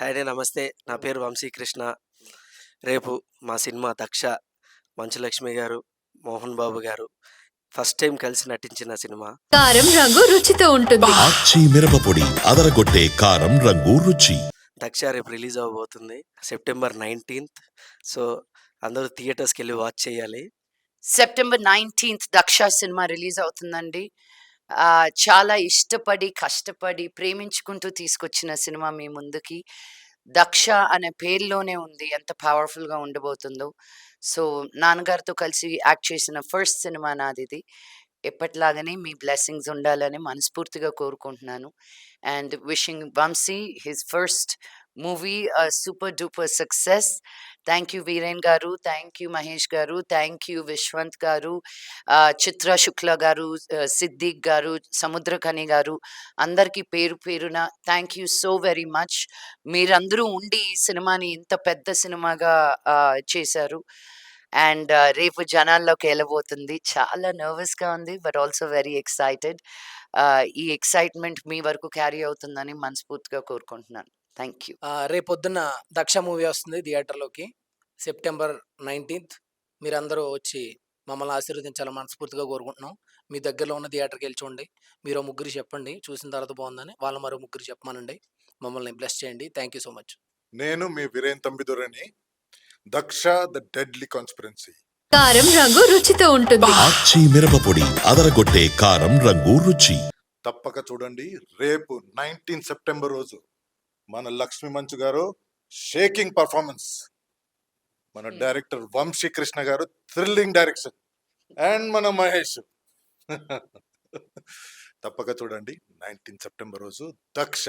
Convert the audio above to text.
Hi నమస్తే. నా పేరు వంశీకృష్ణ. రేపు మా సినిమా దక్ష మంచులక్ష్మి గారు మోహన్ బాబు గారు ఫస్ట్ టైం కలిసి నటించిన సినిమా. కారం రంగు రుచితో ఉంటుంది. ఆచి మిరపపొడి అదరగొట్టే కారం రంగు రుచి. దక్ష రేపు రిలీజ్ అవ్వబోతుంది సెప్టెంబర్ నైన్టీన్త్. సో అందరూ థియేటర్స్కి వెళ్ళి వాచ్ చేయాలి. September nineteenth Daksha cinema release అవుతుందండి. ఆ, చాలా ఇష్టపడి కష్టపడి ప్రేమించుకుంటూ తీసుకొచ్చిన సినిమా మీ ముందుకి. దక్ష అనే పేరులోనే ఉంది ఎంత పవర్ఫుల్గా ఉండబోతుందో. సో నాన్నగారితో కలిసి యాక్ట్ చేసిన ఫస్ట్ సినిమా నాది ఇది. ఎప్పటిలాగానే మీ బ్లెస్సింగ్స్ ఉండాలని మనస్ఫూర్తిగా కోరుకుంటున్నాను. And wishing Vamshi his first movie super duper success. Thank you Viren గారు థ్యాంక్ యూ మహేష్ గారు థ్యాంక్ యూ విశ్వంత్ గారు చిత్ర శుక్ల గారు సిద్దిక్ గారు సముద్రకని గారు అందరికీ పేరు పేరున thank you so very much. మీరందరూ ఉండి ఈ సినిమాని ఇంత పెద్ద సినిమాగా చేశారు. అండ్ రేపు జనాల్లోకి వెళ్ళబోతుంది. చాలా నర్వస్గా ఉంది బట్ ఆల్సో వెరీ ఎక్సైటెడ్. ఈ ఎక్సైట్మెంట్ మీ వరకు క్యారీ అవుతుందని మనస్ఫూర్తిగా కోరుకుంటున్నాను. Thank you. రేపొద్దున దక్ష మూవీ వస్తుంది థియేటర్లోకి. September nineteenth. మీరందరూ వచ్చి మమ్మల్ని ఆశీర్వదించాలని మనస్ఫూర్తిగా కోరుకుంటున్నాం. మీ దగ్గరలో ఉన్న థియేటర్కి వెళ్ళి చూడండి. మీరు ముగ్గురు చెప్పండి. చూసిన తర్వాత బాగుందని. వాళ్ళు మరో ముగ్గురు చెప్పమనండి. మమ్మల్ని బ్లెస్ చేయండి. Thank you so much. నేను మీ వీరేన్ తంబిదురని దక్ష ద డెడ్లీ కాన్స్పిరెన్సీ. కారం రంగు రుచితో ఉంటుంది. ఆచి మిరపపొడి అదరగొట్టే కారం రంగు రుచి. తప్పక చూడండి. రేపు నైన్టీన్ సెప్టెంబర్ రోజు మన లక్ష్మీ మంచు గారు షేకింగ్ పర్ఫార్మెన్స్. మన Hmm. డైరెక్టర్ వంశీ కృష్ణ గారు థ్రిల్లింగ్ డైరెక్షన్. అండ్ మన మహేష్. తప్పక చూడండి. నైన్టీన్ సెప్టెంబర్ రోజు దక్ష.